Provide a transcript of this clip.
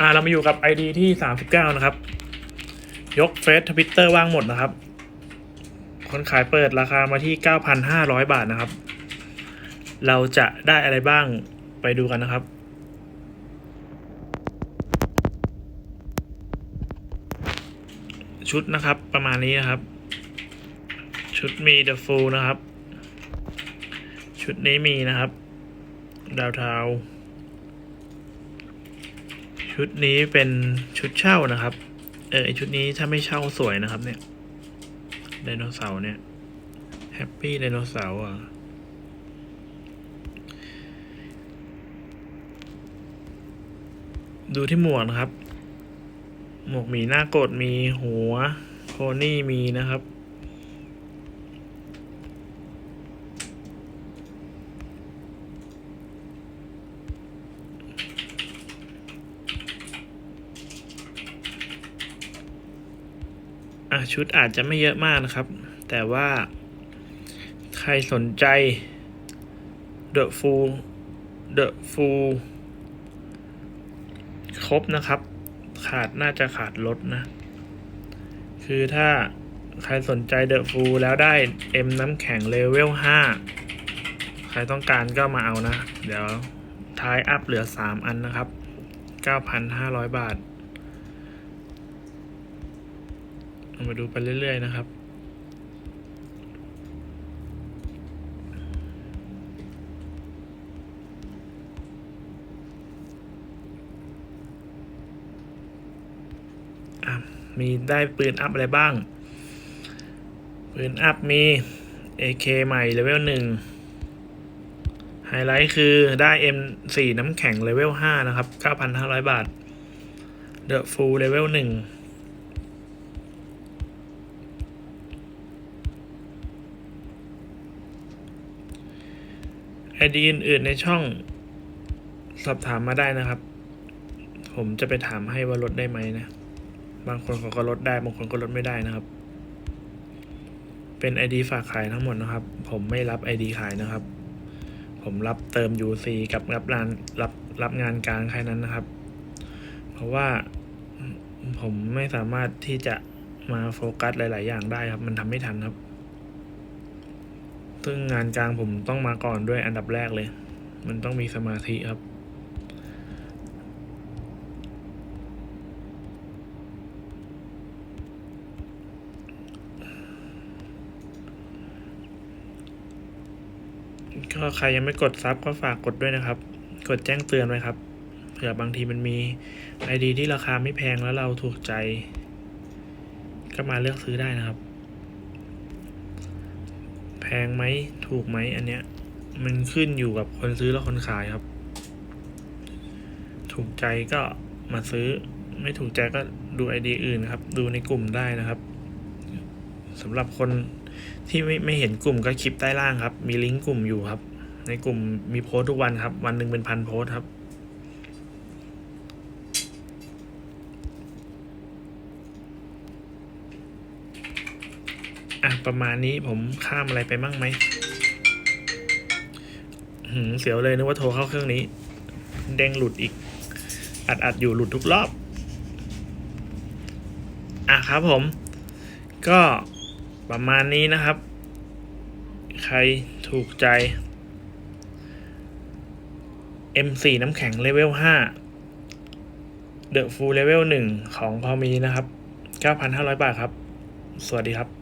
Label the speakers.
Speaker 1: อ่าเรามาอยู่กับ ID ที่สามสิบเก้านะครับ ยกเฟซทวิตเตอร์ว่างหมดนะครับ คนขายเปิดราคามาที่เก้าพันห้าร้อยบาทนะครับ เราจะได้อะไรบ้างไปดูกันนะครับชุดนะครับประมาณนี้นะครับ ชุดมีเดอะฟูนะครับ ชุดนี้มีนะครับ ดาวเทา ชุดนี้เป็นชุดเช่านะครับ เออชุดนี้ถ้าไม่เช่าสวยนะครับเนี่ยไดโนเสาร์เนี่ยแฮปปี้ไดโนเสาร์อะดูที่หมวกนะครับ หมวกมีหน้ากดมีหัว โพนี่มีนะครับ อะชุดอาจจะไม่เยอะมากนะครับ แต่ว่า ใครสนใจ The Full The Full ครบนะครับ ขาดน่าจะขาดลดนะ คือถ้าใครสนใจ The Full แล้วได้ M น้ำแข็งเลเวล5 ใครต้องการก็มาเอานะ เดี๋ยวท้ายอัพเหลือ 3 อันนะครับ 9,500 บาท เรามาดูไปเรื่อย ๆ นะครับมีได้ปืนอัพอะไรบ้าง ปืนอัพมี AK ใหม่เลเวลหนึ่งไฮไลท์คือได้ M4 น้ำแข็งเลเวล5นะครับ 9,500 บาท The Full เลเวลหนึ่ง ไอดีอื่นๆในช่องสอบถามมาได้นะครับ ผมจะไปถามให้ว่าลดได้ไหมนะ บางคนเขาก็ลดได้ บางคนก็ลดไม่ได้นะครับ เป็นไอดีฝากขายทั้งหมดนะครับ ผมไม่รับไอดีขายนะครับ ผมรับเติม UC กับรับงานรับรับงานกลางใครนั้นนะครับ เพราะว่าผมไม่สามารถที่จะมาโฟกัสหลาย ๆ อย่างได้ครับ มันทำไม่ทันครับ ซึ่งงานกลางผมต้องมาก่อนด้วยอันดับแรกเลย มันต้องมีสมาธิครับ ก็ใครยังไม่กดซับก็ฝากกดด้วยนะครับ กดแจ้งเตือนไว้ครับ เผื่อบางทีมันมีไอดีที่ราคาไม่แพงแล้วเราถูกใจ ก็มาเลือกซื้อได้นะครับ แพงไหมถูกไหมอันเนี้ย มันขึ้นอยู่กับคนซื้อและคนขายครับ ถูกใจก็มาซื้อ ไม่ถูกใจก็ดูไอเดียอื่นครับ ดูในกลุ่มได้นะครับสำหรับคนที่ไม่ไม่เห็นกลุ่มก็คลิปใต้ล่างครับ มีลิงก์กลุ่มอยู่ครับ ในกลุ่มมีโพสต์ทุกวันครับ วันหนึ่งเป็นพันโพสต์ครับ อะประมาณนี้ผมข้ามอะไรไปมั่งไหมหืมเสียวเลยนึกว่าโทรเข้าเครื่องนี้ เด้งหลุดอีก อัดอัดอยู่หลุดทุกรอบ อะครับผม ก็ประมาณนี้นะครับ ใครถูกใจ M4 น้ำแข็งเลเวล5 The Full Level 1 ของพอมีนะครับ 9,500 บาทครับ สวัสดีครับ